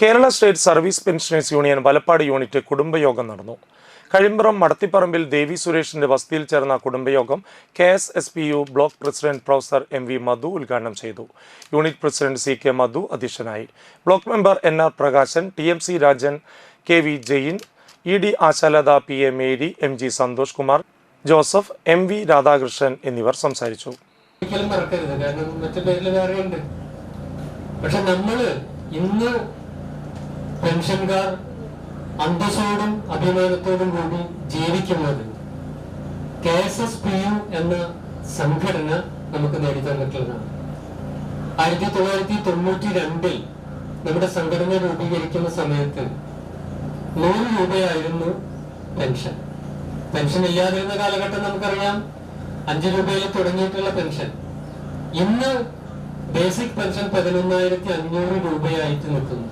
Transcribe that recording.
Kerala state service pensioners union Valappad unit കുടുംബയോഗം നടന്നു. കഴിമ്പ്രം മടത്തിപ്പറമ്പിൽ ദേവി സുരേഷിന്റെ വസതിയിൽ ചേർന്ന കുടുംബയോഗം K S S P U block president professor M V Madhu ഉദ്ഘാടനം ചെയ്തു. Unit president C K Madhu അധ്യക്ഷനായി. Block member N R Prakashan T M C Rajan K V Jain E D Ashalatha P A Mary M G Santhosh Kumar Joseph M V Radhakrishnan എന്നിവർ സംസാരിച്ചു. പക്ഷെ നമ്മൾ ഇന്ന് പെൻഷൻകാർ അന്തസ്സോടും അഭിമാനത്തോടും കൂടി ജീവിക്കുന്നത് K S S P U എന്ന സംഘടന നമുക്ക് നേടിത്തന്നിട്ടുള്ളതാണ് ആയിരത്തി തൊള്ളായിരത്തി തൊണ്ണൂറ്റി രണ്ടിൽ നമ്മുടെ സംഘടന രൂപീകരിക്കുന്ന സമയത്ത് നൂറ് രൂപയായിരുന്നു പെൻഷൻ. പെൻഷൻ ഇല്ലാതിരുന്ന കാലഘട്ടം നമുക്കറിയാം. അഞ്ചു രൂപയിൽ തുടങ്ങിയിട്ടുള്ള പെൻഷൻ. ഇന്ന് ബേസിക് പെൻഷൻ പതിനൊന്നായിരത്തി അഞ്ഞൂറ് രൂപയായിട്ട് നിൽക്കുന്നു.